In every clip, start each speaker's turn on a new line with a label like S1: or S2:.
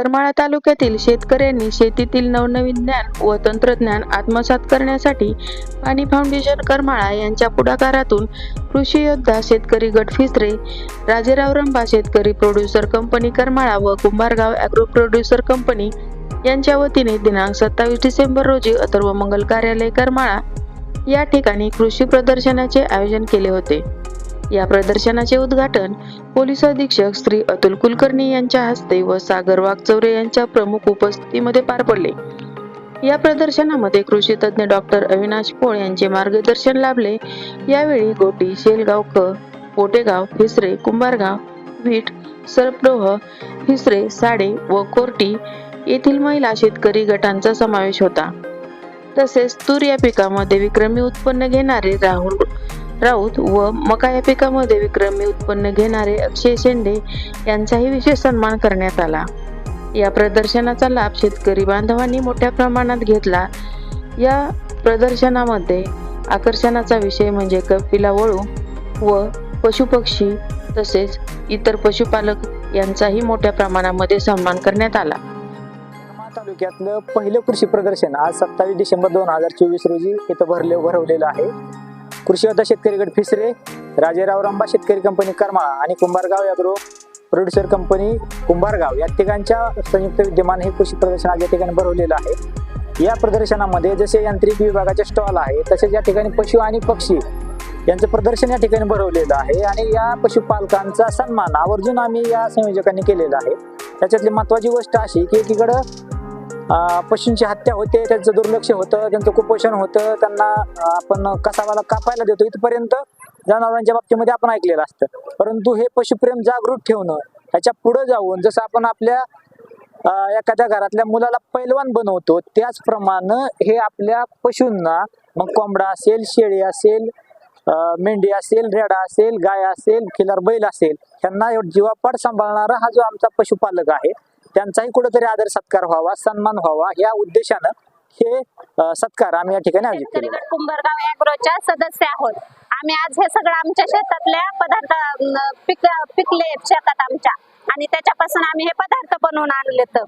S1: करमाळा तालुक्यातील शेतकऱ्यांनी शेतीतील नवनवीन ज्ञान व तंत्रज्ञान आत्मसात करण्यासाठी पाणी फाउंडेशन करमाळा यांच्या पुढाकारातून कृषी योद्धा शेतकरी गट फिसरे राजेराव रंबा शेतकरी प्रोड्युसर कंपनी करमाळा व कुंभारगाव ॲग्रो प्रोड्युसर कंपनी यांच्या वतीने दिनांक सत्तावीस डिसेंबर रोजी अथर्व मंगल कार्यालय करमाळा या ठिकाणी कृषी प्रदर्शनाचे आयोजन केले होते. या प्रदर्शनाचे उद्घाटन पोलीस अधीक्षक श्री अतुल कुलकर्णी यांच्या हस्ते व सागर वाघचौरे यांच्या प्रमुख उपस्थितीमध्ये पार पडले. या प्रदर्शनामध्ये कृषी तज्ज्ञ डॉक्टर अविनाश पोळ यांचे मार्गदर्शन लाभले. यावेळी गोटी शेलगाव क पोटेगाव हिसरे कुंभारगाव वीट सरपडोह हिसरे साडे व कोर्टी येथील महिला शेतकरी गटांचा समावेश होता. तसेच तूर या पिकामध्ये विक्रमी उत्पन्न घेणारे राहुल राऊत व मका या पिकामध्ये विक्रमी उत्पन्न घेणारे अक्षय शेंडे यांचाही विशेष सन्मान करण्यात आला. या प्रदर्शनाचा लाभ शेतकरी बांधवांनी मोठ्या प्रमाणात घेतला. या प्रदर्शनामध्ये आकर्षणाचा विषय म्हणजे कपिला वळू व पशुपक्षी तसेच इतर पशुपालक यांचाही मोठ्या प्रमाणामध्ये सन्मान करण्यात आला.
S2: तालुक्यातलं पहिलं कृषी प्रदर्शन आज सत्तावीस डिसेंबर दोन हजार चोवीस रोजी इथं भरले भरवलेलं आहे. कृषी योद्धा शेतकरी गट फिसरे राजेराव रंबा शेतकरी कंपनी करमाळा आणि कुंभारगाव याग्रो प्रोड्युसर कंपनी कुंभारगाव. या ठिकाणच्या संयुक्त विद्यमान हे कृषी प्रदर्शन आज या ठिकाणी भरवलेलं आहे. या प्रदर्शनामध्ये जसे यांत्रिक विभागाचे स्टॉल आहे तसेच या ठिकाणी पशु आणि पक्षी यांचं प्रदर्शन या ठिकाणी भरवलेलं आहे आणि या पशुपालकांचा सन्मान आवर्जून आम्ही या संयोजकांनी केलेला आहे. त्याच्यातली महत्वाची गोष्ट अशी की एकीकडं पशूंची हत्या होते त्यांचं दुर्लक्ष होतं त्यांचं कुपोषण होतं त्यांना आपण कसावाला कापायला देतो इथपर्यंत जनावरांच्या बाबतीमध्ये आपण ऐकलेलं असतं. परंतु हे पशुप्रेम जागृत ठेवणं ह्याच्या पुढे जाऊन जसं आपण आपल्या एखाद्या घरातल्या मुलाला पैलवान बनवतो त्याचप्रमाणे हे आपल्या पशूंना मग कोंबडा असेल शेळी असेल मेंढी असेल रेडा असेल गाय असेल खिलार बैल असेल त्यांना जीवापाड सांभाळणारा हा जो आमचा पशुपालक आहे त्यांचाही कुठेतरी आदर सत्कार व्हावा सन्मान व्हावा या उद्देशानं हे सत्कार आम्ही या ठिकाणी आयोजित केले
S3: कुंभरगाव कुंभारगाव अॅग्रोच्या सदस्य आहोत. आम्ही आज हे सगळं आमच्या शेतातल्या पदार्थ पिक पिकले शेतात आमच्या. आणि त्याच्यापासून आम्ही हे पदार्थ बनवून आणले तर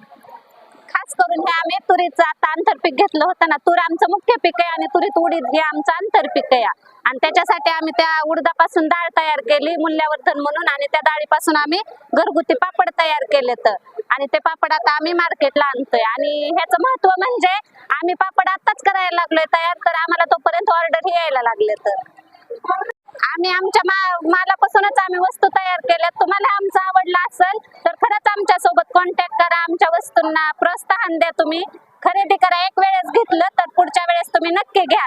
S3: खास करून हे आम्ही तुरीचं आता आंतरपीक घेतलं होतं ना तूर आमचं मुख्य पीक आहे आणि तुरीत उडीद हे आमचं आंतरपीक आहे. आणि त्याच्यासाठी आम्ही त्या उडदापासून डाळ तयार केली मूल्यवर्धन म्हणून आणि त्या डाळीपासून आम्ही घरगुती पापड तयार केले तर आणि ते पापड आता आम्ही मार्केटला आणतोय. आणि ह्याचं महत्त्व म्हणजे आम्ही पापड आताच करायला लागलोय तयार तर आम्हाला तोपर्यंत ऑर्डर यायला लागले तर आम्ही आमच्या मा- मालापासूनच आम्ही वस्तू तयार केल्या तुम्हाला आमचं आवडलं असेल तर खरंच आमच्यासोबत कॉन्टॅक्ट करा. आमच्या वस्तूंना प्रोत्साहन द्या तुम्ही. खरेदी करा. एक वेळेस घेतलं तर पुढच्या वेळेस तुम्ही नक्की घ्या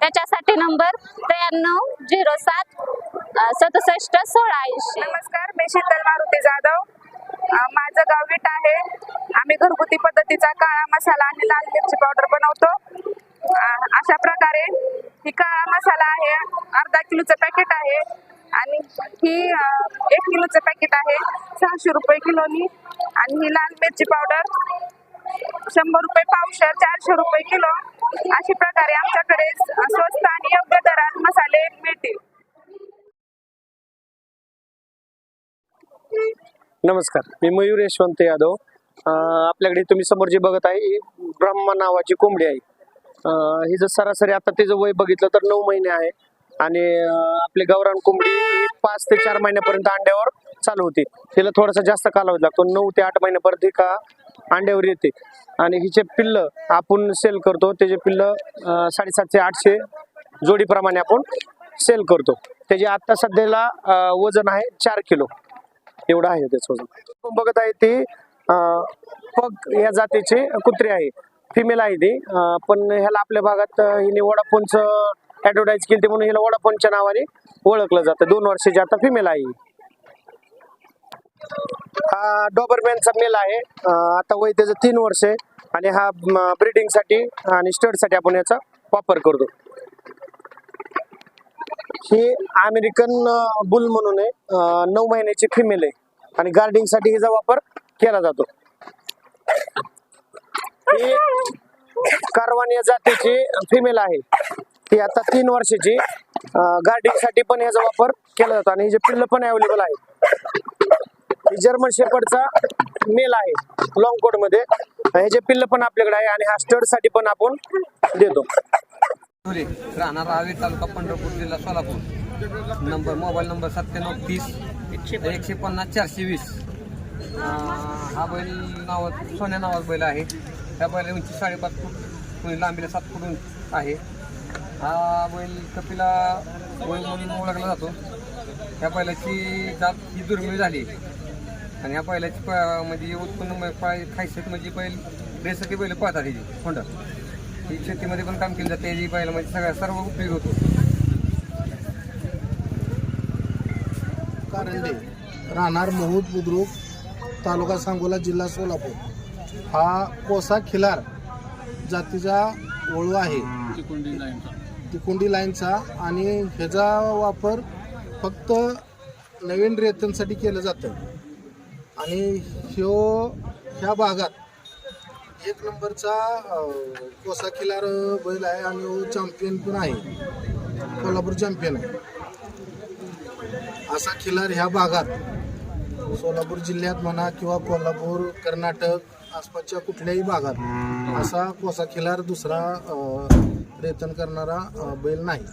S3: त्याच्यासाठी नंबर त्र्याण्णव झिरो सात सदुसष्ट सोळा ऐंशी.
S4: नमस्कार मी शीतल मारुती जाधव. माझं गाव विट आहे. आम्ही घरगुती पद्धतीचा काळा मसाला आणि लाल मिरची पावडर बनवतो. अशा प्रकारे ही काळा मसाला आहे अर्धा किलोचं पॅकेट आहे आणि ही एक किलोचं पॅकेट आहे सहाशे रुपये किलोनी. आणि ही लाल मिरची पावडर शंभर रुपये पावशर चारशे रुपये किलो. अशा प्रकारे आमच्याकडे स्वस्त आणि योग्य दरात मसाले मिळतील.
S5: नमस्कार मी मयूर यशवंत यादव. आपल्याकडे तुम्ही समोर जे बघत आहे ब्रह्मा नावाची कोंबडी आहे. ही जर सरासरी आता त्याचं वय बघितलं तर नऊ महिने आहे. आणि आपली गौरान कोंबडी पाच ते चार महिन्यापर्यंत अंड्यावर चालू होती. तिला थोडासा जास्त कालावधी लागतो. नऊ ते आठ महिन्यापर्यंत ही का अंड्यावर येते. आणि हिचे पिल्ल आपण सेल करतो. त्याचे पिल्लं साडेसातशे आठशे जोडीप्रमाणे आपण सेल करतो. त्याचे आत्ता सध्याला वजन आहे चार किलो. एवढं आहे त्याचं वजन. बघत आहे ते पग या जातीचे कुत्रे आहे. फिमेल आहे ती. पण ह्याला आपल्या भागात हिने वडाफोनचं ऍडव्हर्टाईज केली म्हणून हिला वडाफोनच्या नावाने ओळखलं जातं. दोन वर्षाची आता फिमेल आहे हा. डॉबरमॅनचा मेल आहे. आता वय त्याचं तीन वर्ष आहे. आणि हा ब्रिडिंगसाठी आणि स्टडसाठी आपण याचा वापर करतो. ही अमेरिकन बुल म्हणून आहे. नऊ महिन्याची फिमेल आहे. आणि गार्डिंगसाठी हिचा वापर केला जातो. ही कारवान या जातीची फिमेल आहे. ती आता तीन वर्षाची गार्डिंगसाठी पण याचा वापर केला जातो आणि जे पिल्ल पण अवेलेबल आहे जर्मन शेपडचा मेल आहे लॉंग कोटमध्ये. ह्याचे पिल्ल पण आपल्याकडे आहे आणि हा स्टडसाठी पण आपण देतो.
S6: राहणार राहावे तालुका पंढरपूर जिल्हा सोलापूर. नंबर मोबाईल नंबर सत्त्याण्णव तीस एकशे पन्नास चारशे वीस. हा बैल नाव सोन्या नावाचा बैल आहे. ह्या बैल उंची साडेपाच फूट कोणी लांबीला सात फूट आहे. हा बैल कपिला बैल म्हणून ओळखला जातो. ह्या बैलाची जात ही दुर्मिळ झाली. आणि ह्या बैलाची प- म्हणजे उत्पन्न पाय खायसेत म्हणजे बैल रेसाठी बैल पाहतात ह्याची होंडा ही शेतीमध्ये पण काम केलं जाते. ही बैल म्हणजे सगळ्या सर्व उपयोग होतो.
S7: राहणार महूद बुद्रुक तालुका सांगोला जिल्हा सोलापूर. हा कोसा खिलार जातीचा वळू आहे. तिकुंडी लाईनचा. आणि ह्याचा वापर फक्त नवीन रेतनसाठी केलं जातं. आणि ह्यो ह्या भागात एक नंबरचा कोसा खिलार बैल आहे आणि हो चॅम्पियन पण आहे. कोल्हापूर चॅम्पियन आहे. असा खिलार ह्या भागात सोलापूर जिल्ह्यात म्हणा किंवा कोल्हापूर कर्नाटक आसपासच्या कुठल्याही भागात असा कोसा खिलार दुसरा रेतन करणारा बैल नाही.